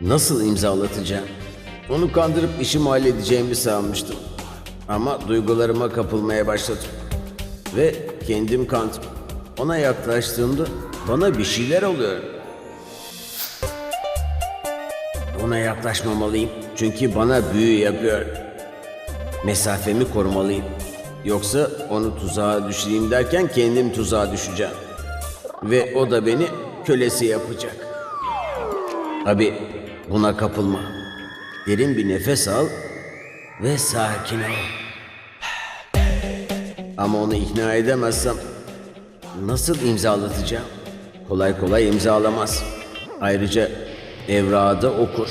Nasıl imzalatacağım? Onu kandırıp işimi halledeceğimi sanmıştım. Ama duygularıma kapılmaya başladım. Ve kendim kandım. Ona yaklaştığımda bana bir şeyler oluyor. Ona yaklaşmamalıyım. Çünkü bana büyü yapıyor. Mesafemi korumalıyım. Yoksa onu tuzağa düşüreyim derken kendim tuzağa düşeceğim. Ve o da beni kölesi yapacak. Abi buna kapılma. Derin bir nefes al ve sakin ol. Ama onu ikna edemezsem nasıl imzalatacağım? Kolay kolay imzalamaz. Ayrıca evrağı da okur.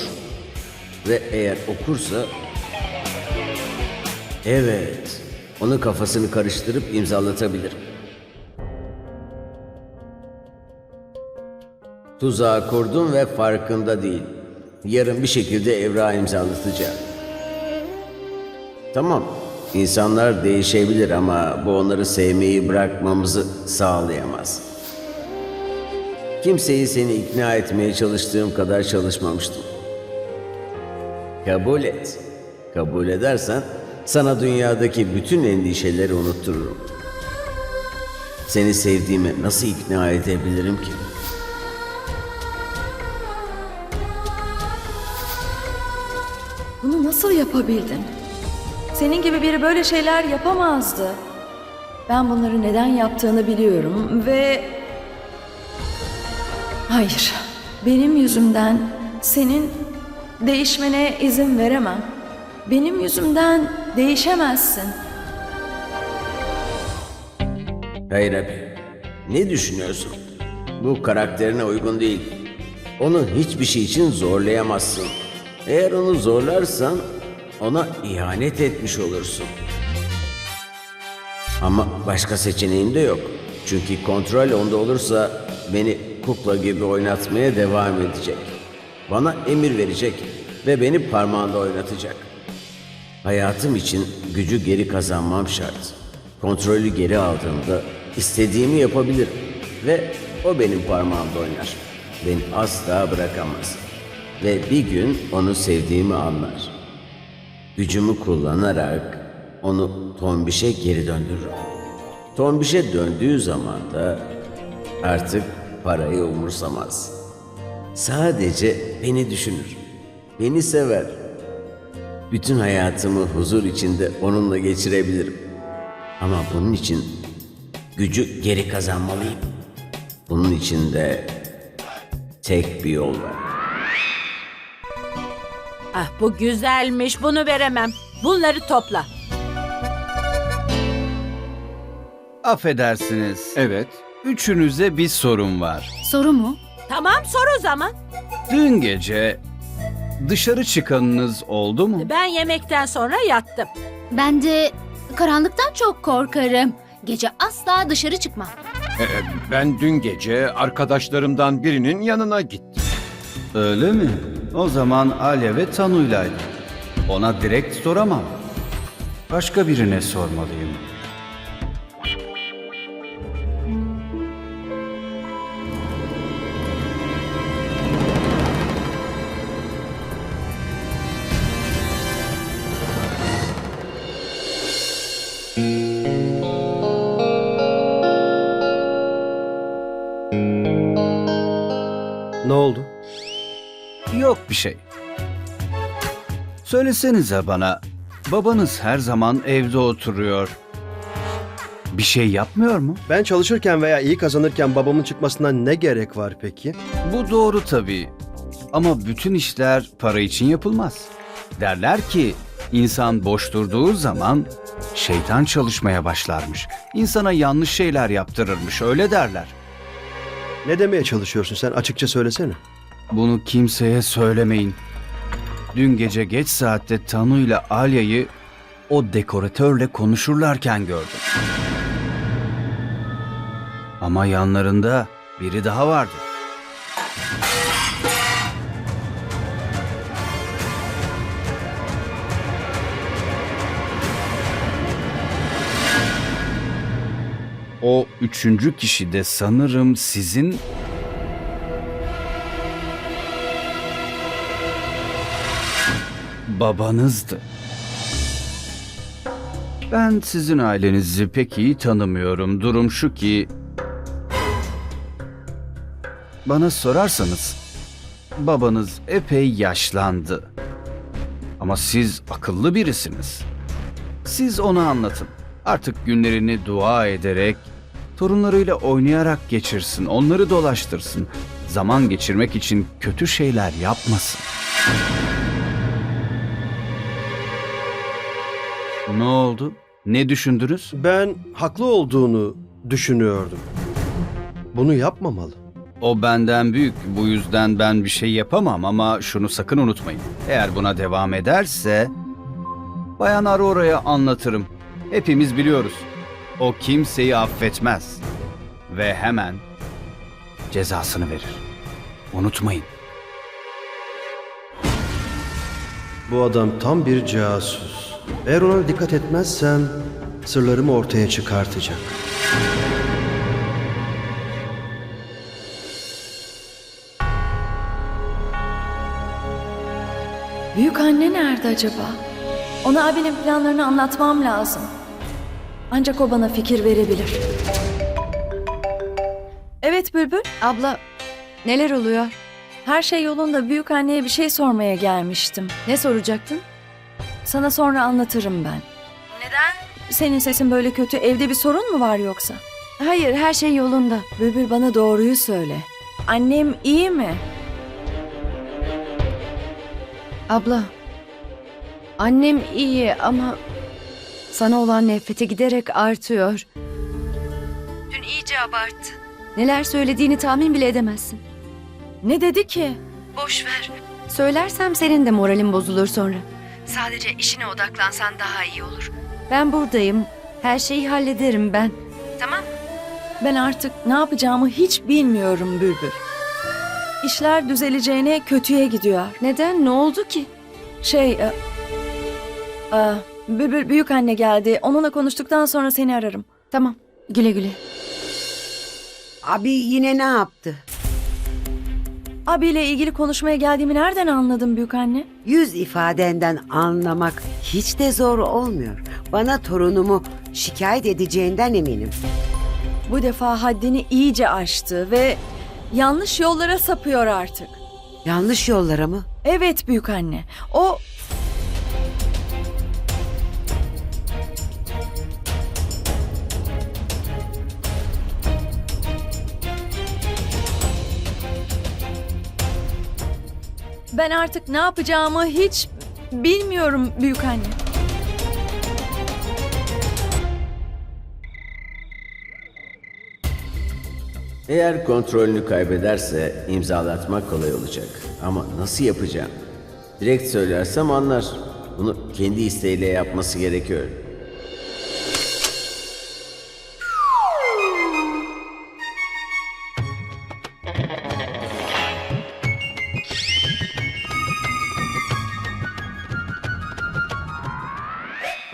Ve eğer okursa... Evet, onu kafasını karıştırıp imzalatabilirim. Tuzağı kurdum ve farkında değil. Yarın bir şekilde evrağı imzalatacağım. Tamam, insanlar değişebilir ama bu onları sevmeyi bırakmamızı sağlayamaz. Kimseyi seni ikna etmeye çalıştığım kadar çalışmamıştım. Kabul et. Kabul edersen sana dünyadaki bütün endişeleri unuttururum. Seni sevdiğime nasıl ikna edebilirim ki? Nasıl yapabildin? Senin gibi biri böyle şeyler yapamazdı. Ben bunları neden yaptığını biliyorum ve... Hayır, benim yüzümden senin değişmene izin veremem. Benim yüzümden değişemezsin. Hayır abi. Ne düşünüyorsun? Bu karakterine uygun değil. Onu hiçbir şey için zorlayamazsın. Eğer onu zorlarsan ona ihanet etmiş olursun. Ama başka seçeneğin de yok. Çünkü kontrol onda olursa beni kukla gibi oynatmaya devam edecek. Bana emir verecek ve beni parmağında oynatacak. Hayatım için gücü geri kazanmam şart. Kontrolü geri aldığımda istediğimi yapabilirim. Ve o benim parmağımda oynar. Beni asla bırakamaz. Ve bir gün onu sevdiğimi anlar. Gücümü kullanarak onu Tombiş'e geri döndürürüm. Tombiş'e döndüğü zaman da artık parayı umursamaz. Sadece beni düşünür. Beni sever. Bütün hayatımı huzur içinde onunla geçirebilirim. Ama bunun için gücü geri kazanmalıyım. Bunun için de tek bir yol var. Ah bu güzelmiş bunu veremem. Bunları topla. Affedersiniz. Evet. Üçünüze bir sorum var. Soru mu? Tamam sor o zaman. Dün gece dışarı çıkanınız oldu mu? Ben yemekten sonra yattım. Ben de karanlıktan çok korkarım. Gece asla dışarı çıkmam. Ee, ben dün gece arkadaşlarımdan birinin yanına gittim. Öyle mi? O zaman Alya ve Tanu'ylaydı. Ona direkt soramam. Başka birine sormalıyım. Yok bir şey. Söylesenize bana. Babanız her zaman evde oturuyor. Bir şey yapmıyor mu? Ben çalışırken veya iyi kazanırken babamın çıkmasına ne gerek var peki? Bu doğru tabii. Ama bütün işler para için yapılmaz. Derler ki insan boş durduğu zaman şeytan çalışmaya başlarmış. İnsana yanlış şeyler yaptırırmış öyle derler. Ne demeye çalışıyorsun sen açıkça söylesene. Bunu kimseye söylemeyin. Dün gece geç saatte Tanu ile Alya'yı o dekoratörle konuşurlarken gördüm. Ama yanlarında biri daha vardı. O üçüncü kişi de sanırım sizin babanızdı. Ben sizin ailenizi pek iyi tanımıyorum. Durum şu ki... Bana sorarsanız babanız epey yaşlandı. Ama siz akıllı birisiniz. Siz ona anlatın. Artık günlerini dua ederek, torunlarıyla oynayarak geçirsin, onları dolaştırsın. Zaman geçirmek için kötü şeyler yapmasın. Ne oldu? Ne düşündünüz? Ben haklı olduğunu düşünüyordum. Bunu yapmamalı. O benden büyük. Bu yüzden ben bir şey yapamam ama şunu sakın unutmayın. Eğer buna devam ederse Bayan Aurora'ya anlatırım. Hepimiz biliyoruz. O kimseyi affetmez ve hemen cezasını verir. Unutmayın. Bu adam tam bir casus. Eğer ona dikkat etmezsem sırlarımı ortaya çıkartacak. Büyük anne nerede acaba? Ona abinin planlarını anlatmam lazım. Ancak o bana fikir verebilir. Evet Bülbül, Abla neler oluyor? her şey yolunda büyük anneye bir şey sormaya gelmiştim. Ne soracaktın? Sana sonra anlatırım ben. Neden? Senin sesin böyle kötü. Evde bir sorun mu var yoksa? Hayır her şey yolunda. Bülbül bana doğruyu söyle. Annem iyi mi? Abla annem iyi ama sana olan nefreti giderek artıyor. Dün iyice abarttı. Neler söylediğini tahmin bile edemezsin. Ne dedi ki? Boş ver. Söylersem senin de moralin bozulur sonra. Sadece işine odaklansan daha iyi olur. Ben buradayım. Her şeyi hallederim ben. Tamam Ben artık ne yapacağımı hiç bilmiyorum Bülbül. İşler düzeleceğine kötüye gidiyor. Neden? Ne oldu ki? Şey... E, e, Bülbül büyük anne geldi. Onunla konuştuktan sonra seni ararım. Tamam. Güle güle. Abi yine ne yaptı? Abiyle ilgili konuşmaya geldiğimi nereden anladın büyük anne? Yüz ifadenden anlamak hiç de zor olmuyor. Bana torunumu şikayet edeceğinden eminim. Bu defa haddini iyice aştı ve yanlış yollara sapıyor artık. Yanlış yollara mı? Evet büyük anne. O Ben artık ne yapacağımı hiç bilmiyorum büyük anne. Eğer kontrolünü kaybederse imzalatmak kolay olacak. Ama nasıl yapacağım? Direkt söylersem anlar. Bunu kendi isteğiyle yapması gerekiyor.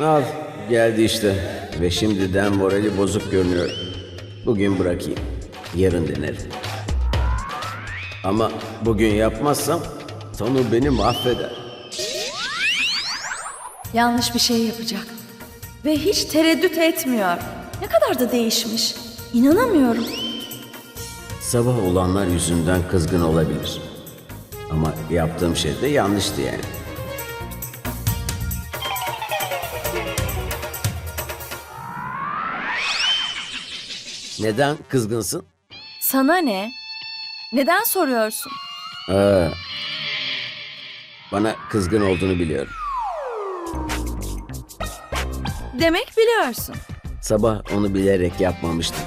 Al, geldi işte. Ve şimdiden morali bozuk görünüyor. Bugün bırakayım. Yarın denerim. Ama bugün yapmazsam Tonu beni mahveder. Yanlış bir şey yapacak. Ve hiç tereddüt etmiyor. Ne kadar da değişmiş. İnanamıyorum. Sabah olanlar yüzünden kızgın olabilir. Ama yaptığım şey de yanlıştı yani. Neden kızgınsın? Sana ne? Neden soruyorsun? Aa, bana kızgın olduğunu biliyorum. Demek biliyorsun. Sabah onu bilerek yapmamıştım.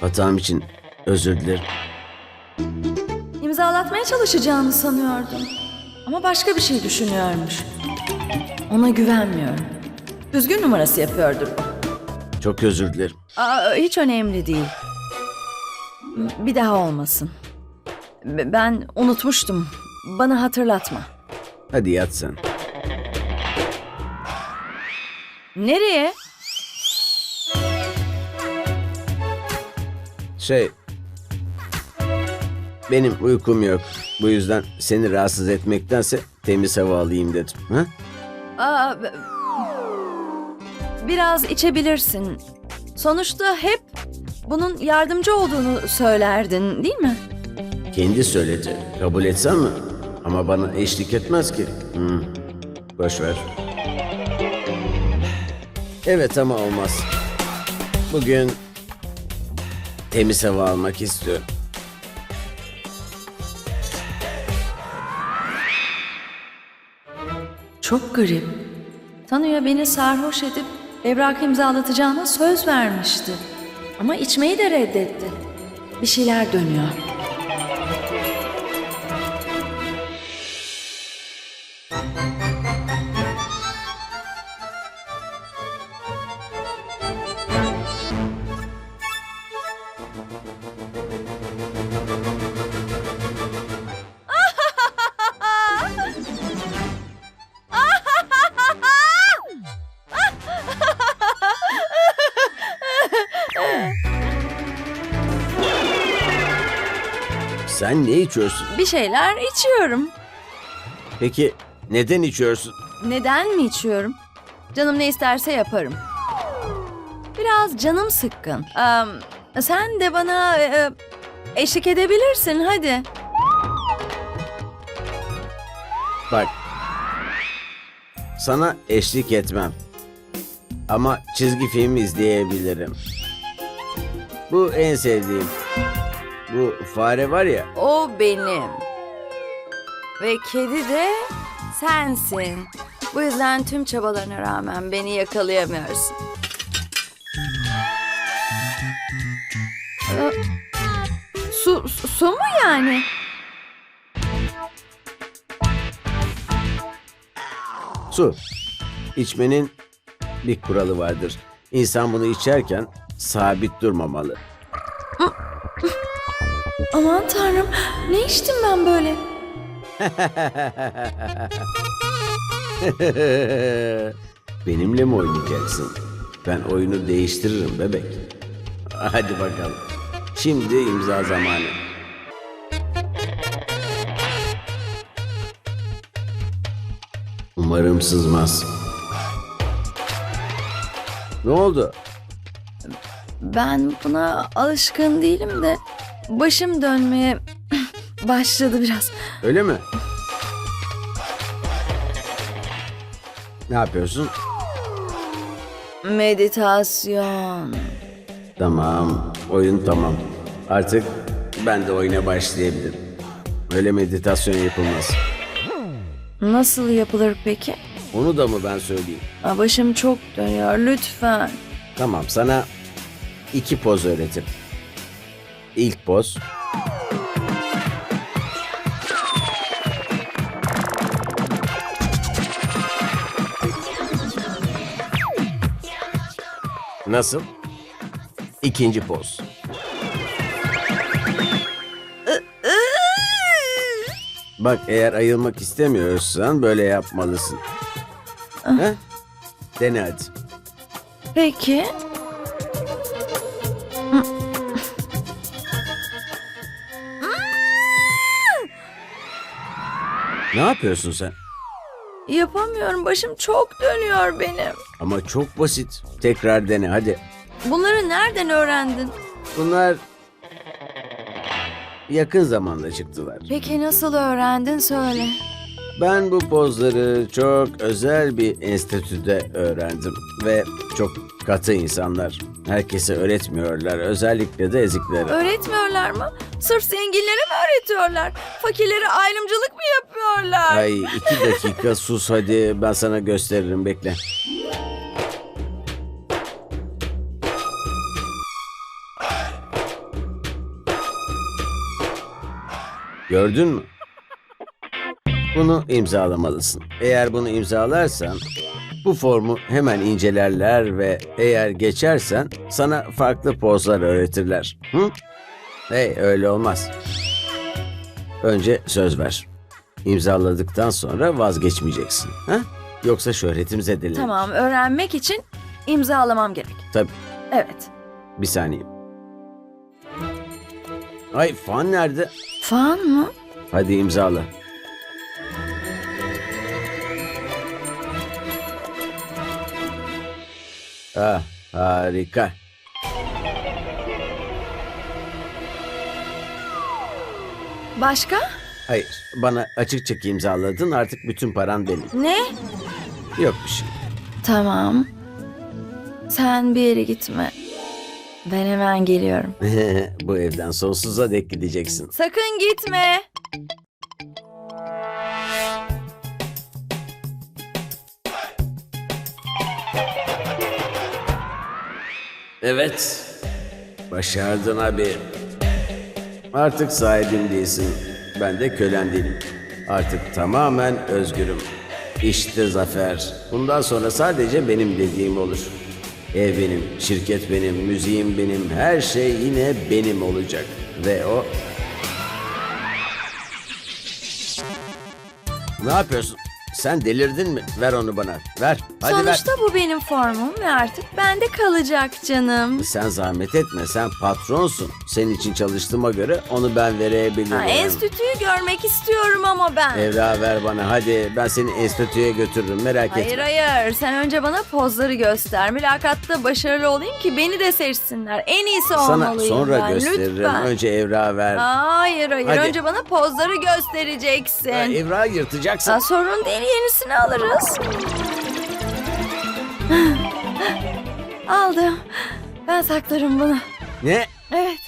Hatam için özür dilerim. İmzalatmaya çalışacağını sanıyordum. Ama başka bir şey düşünüyormuş. Ona güvenmiyorum. Düzgün numarası yapıyordur bu. Çok özür dilerim. Aa, hiç önemli değil. Bir daha olmasın. Ben unutmuştum. Bana hatırlatma. Hadi yat sen. Nereye? Şey... Benim uykum yok. Bu yüzden seni rahatsız etmektense temiz hava alayım dedim. Ha? Aa, biraz içebilirsin. Sonuçta hep bunun yardımcı olduğunu söylerdin değil mi? Kendi söyledi. Kabul etsem mi? Ama bana eşlik etmez ki. Hmm. Boş ver. Evet ama olmaz. Bugün temiz hava almak istiyorum. Çok garip. Tanıyor beni sarhoş edip evrak imzalatacağına söz vermişti. Ama içmeyi de reddetti. Bir şeyler dönüyor. İçiyorsun? Bir şeyler içiyorum. Peki neden içiyorsun? Neden mi içiyorum? Canım ne isterse yaparım. Biraz canım sıkkın. Am, sen de bana e, eşlik edebilirsin hadi. Bak. Sana eşlik etmem. Ama çizgi film izleyebilirim. Bu en sevdiğim. Bu fare var ya. O benim. Ve kedi de sensin. Bu yüzden tüm çabalarına rağmen beni yakalayamıyorsun. Ee, Su, su, su mu yani? Su. İçmenin bir kuralı vardır. İnsan bunu içerken sabit durmamalı. Aman tanrım ne içtim ben böyle? Benimle mi oynayacaksın? Ben oyunu değiştiririm bebek. Hadi bakalım. Şimdi imza zamanı. Umarım sızmaz. Ne oldu? Ben buna alışkın değilim de başım dönmeye başladı biraz. Öyle mi? Ne yapıyorsun? Meditasyon. Tamam, oyun tamam. Artık ben de oyuna başlayabilirim. Öyle meditasyon yapılmaz. Nasıl yapılır peki? Onu da mı ben söyleyeyim? Aa, Başım çok dönüyor lütfen. Tamam, sana iki poz öğretim. İlk poz. Nasıl? İkinci poz. Bak eğer ayılmak istemiyorsan böyle yapmalısın. He? Dene hadi. Peki. Ne yapıyorsun sen? Yapamıyorum. Başım çok dönüyor benim. Ama çok basit. Tekrar dene hadi. Bunları nereden öğrendin? Bunlar yakın zamanda çıktılar. Peki nasıl öğrendin söyle. Ben bu pozları çok özel bir enstitüde öğrendim ve çok katı insanlar. Herkese öğretmiyorlar, özellikle de eziklere. Öğretmiyorlar mı? Sırf zenginlere mi öğretiyorlar? Fakirlere ayrımcılık mı yapıyorlar? Ay iki dakika sus hadi ben sana gösteririm bekle. Gördün mü? Bunu imzalamalısın. Eğer bunu imzalarsan bu formu hemen incelerler ve eğer geçersen sana farklı pozlar öğretirler. Hı? Hey öyle olmaz. Önce söz ver. İmzaladıktan sonra vazgeçmeyeceksin. Ha? Yoksa şöhretim zedelenir. Tamam, öğrenmek için imzalamam gerek. Tabii. Evet. Bir saniye. Ay fan nerede? İrfan mı? Hadi imzala. Ah, harika. Başka? Hayır, bana açıkça imzaladın artık bütün paran benim. Ne? Yok bir şey. Tamam. Sen bir yere gitme. Ben hemen geliyorum. Bu evden sonsuza dek gideceksin. Sakın gitme. Evet. Başardın abi. Artık sahibim değilsin. Ben de kölen değilim. Artık tamamen özgürüm. İşte zafer. Bundan sonra sadece benim dediğim olur. Ev benim, şirket benim, müziğim benim, her şey yine benim olacak. Ve o... Ne yapıyorsun? Sen delirdin mi? Ver onu bana. Ver. Hadi ver. Sonuçta bu benim formum ve artık bende kalacak canım. Sen zahmet etme, sen patronsun. Senin için çalıştığıma göre onu ben verebilirim. Ha, enstitüyü görmek istiyorum ama ben. Evra ver bana hadi. Ben seni enstitüye götürürüm merak Hayır etme. hayır sen önce bana pozları göster. Mülakatta başarılı olayım ki beni de seçsinler. En iyisi Sana olmalıyım sonra ben. gösteririm. Lütfen. Önce evra ver. Hayır hayır Hadi. önce bana pozları göstereceksin. Ha, evra yırtacaksın. Ha, sorun değil yenisini alırız. Aldım. Ben saklarım bunu. Ne? Evet.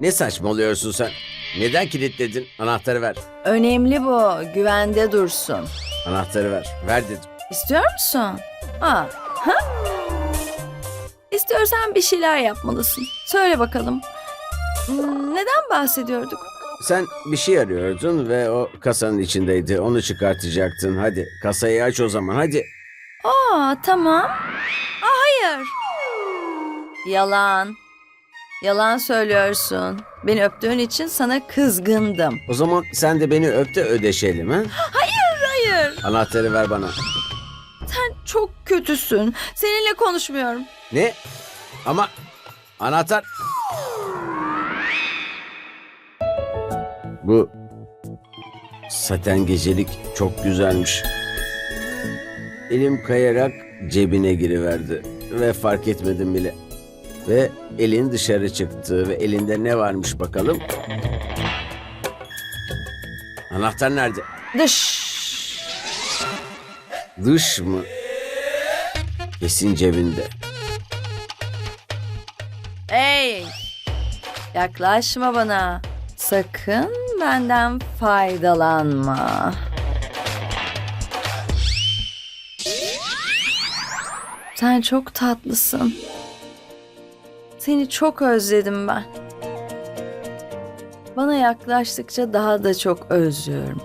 Ne saçmalıyorsun sen? Neden kilitledin? Anahtarı ver. Önemli bu. Güvende dursun. Anahtarı ver. Ver dedim. İstiyor musun? Aa, ha? İstiyorsan bir şeyler yapmalısın. Söyle bakalım. Hmm, Neden bahsediyorduk? Sen bir şey arıyordun ve o kasanın içindeydi. Onu çıkartacaktın. Hadi kasayı aç o zaman hadi. Aa, tamam. Aa, hayır. Yalan. Yalan söylüyorsun. Beni öptüğün için sana kızgındım. O zaman sen de beni öp de ödeşelim ha? Hayır. Anahtarı ver bana. Sen çok kötüsün. Seninle konuşmuyorum. Ne? Ama anahtar... Bu saten gecelik çok güzelmiş. Elim kayarak cebine giriverdi ve fark etmedim bile. Ve elin dışarı çıktı ve elinde ne varmış bakalım. Anahtar nerede? Dış. Dış mı? Kesin cebinde. Hey! Yaklaşma bana. Sakın benden faydalanma. Sen çok tatlısın. Seni çok özledim ben. Bana yaklaştıkça daha da çok özlüyorum.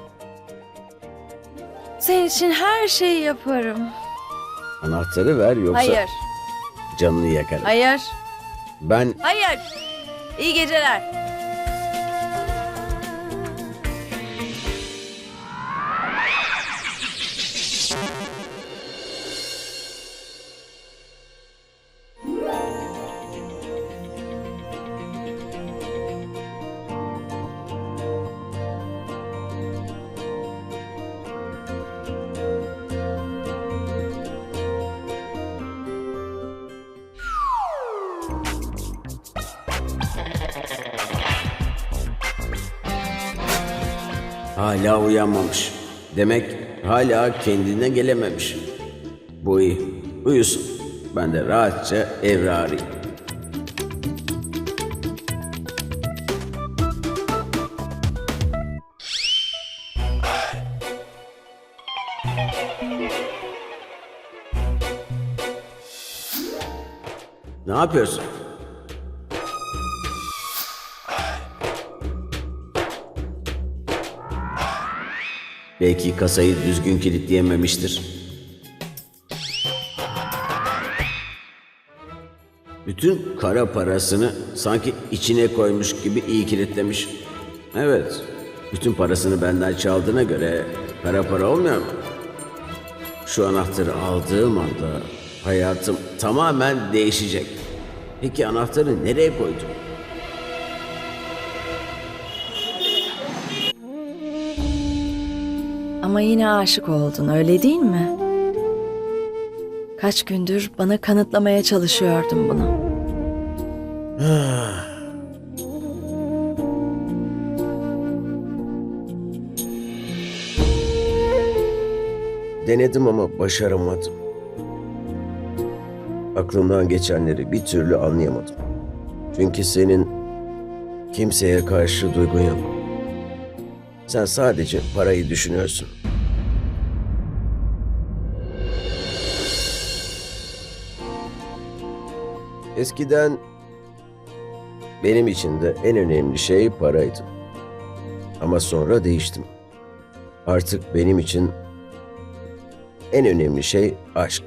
Senin için her şeyi yaparım. Anahtarı ver yoksa Hayır, canını yakarım. hayır, Ben hayır. İyi geceler. Hala uyanmamış. Demek hala kendine gelememiş. Bu iyi. Uyusun. Ben de rahatça evre arayayım. Ne yapıyorsun? Belki kasayı düzgün kilitleyememiştir. Bütün kara parasını sanki içine koymuş gibi iyi kilitlemiş. Evet, bütün parasını benden çaldığına göre kara para olmuyor mu? Şu anahtarı aldığım anda Hayatım tamamen değişecek. Peki anahtarı nereye koydun? Ama yine aşık oldun öyle değil mi? Kaç gündür bana kanıtlamaya çalışıyordun bunu. Denedim ama başaramadım. Aklımdan geçenleri bir türlü anlayamadım. Çünkü senin kimseye karşı duygun yok. Sen sadece parayı düşünüyorsun. Eskiden benim için de en önemli şey paraydı. Ama sonra değiştim. Artık benim için en önemli şey aşk.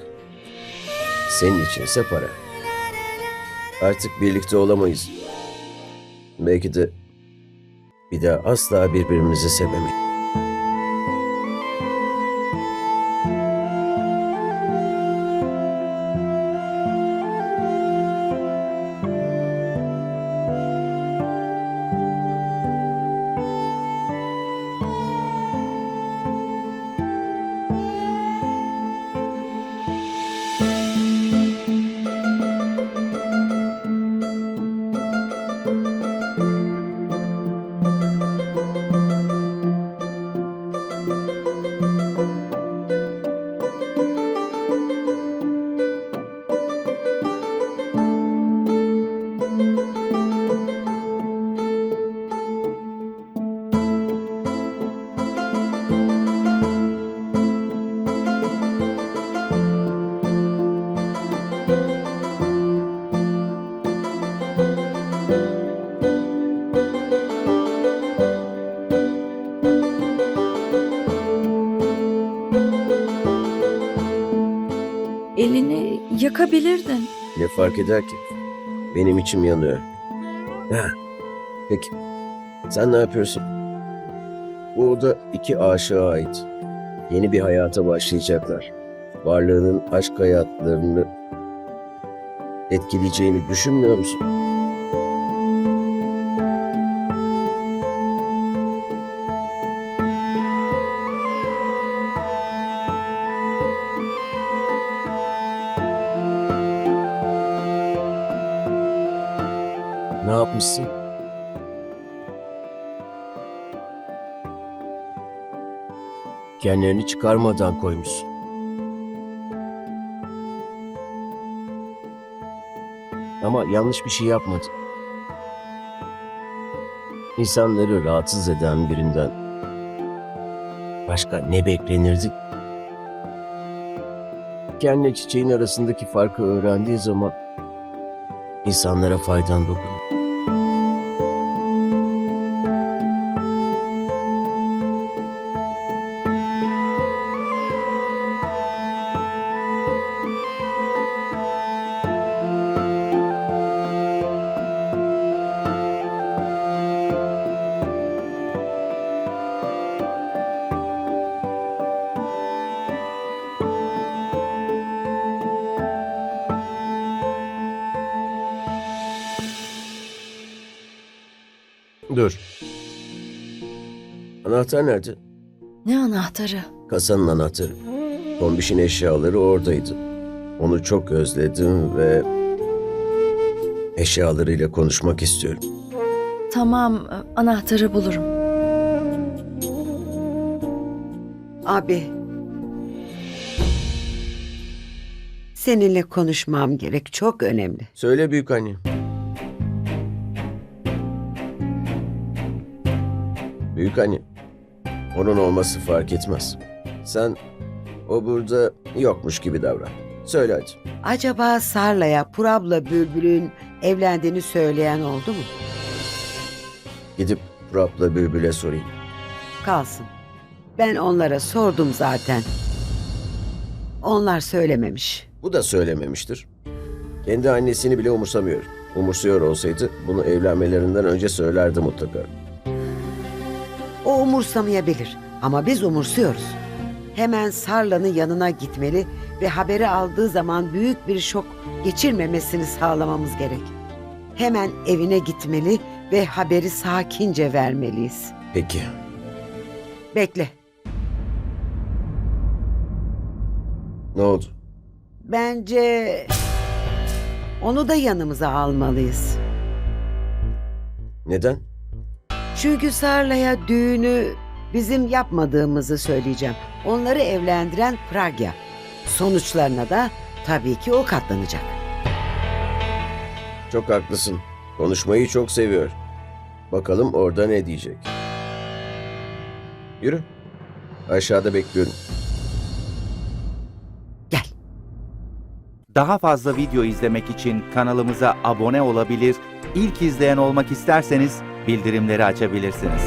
Senin içinse para. Artık birlikte olamayız. Belki de bir daha asla birbirimizi sevemeyiz. Yakabilirdin. Ne fark eder ki? Benim içim yanıyor. Ha, peki. Sen ne yapıyorsun? Bu oda iki aşığa ait. Yeni bir hayata başlayacaklar. Varlığının aşk hayatlarını etkileyeceğini düşünmüyor musun? Ne yapmışsın? Kendilerini çıkarmadan koymuşsun. Ama yanlış bir şey yapmadın. İnsanları rahatsız eden birinden başka ne beklenirdi? Kendine çiçeğin arasındaki farkı öğrendiği zaman insanlara faydan dokunur. Dur. Anahtar nerede? Ne anahtarı? Kasanın anahtarı. Tombiş'in eşyaları oradaydı. Onu çok özledim ve eşyalarıyla konuşmak istiyorum. Tamam anahtarı bulurum. Abi. Seninle konuşmam gerek. Çok önemli. Söyle büyük anne. Büyük anne. Onun olması fark etmez. Sen o burada yokmuş gibi davran. Söyle hadi. Acaba Sarla'ya Purab'la Bülbül'ün evlendiğini söyleyen oldu mu? Gidip Prap'la Bülbül'e sorayım. Kalsın. Ben onlara sordum zaten. Onlar söylememiş. Bu da söylememiştir. Kendi annesini bile umursamıyor. Umursuyor olsaydı bunu evlenmelerinden önce söylerdi mutlaka. O umursamayabilir ama biz umursuyoruz. Hemen Sarla'nın yanına gitmeli ve haberi aldığı zaman büyük bir şok geçirmemesini sağlamamız gerek. Hemen evine gitmeli ve haberi sakince vermeliyiz. Peki. Bekle. Ne oldu? Bence onu da yanımıza almalıyız. Neden? Çünkü Sarla'ya düğünü bizim yapmadığımızı söyleyeceğim. Onları evlendiren Pragya. Sonuçlarına da tabii ki o katlanacak. Çok haklısın. Konuşmayı çok seviyor. Bakalım orada ne diyecek. Yürü. Aşağıda bekliyorum. Gel. Daha fazla video izlemek için kanalımıza abone olabilir, ilk izleyen olmak isterseniz bildirimleri açabilirsiniz.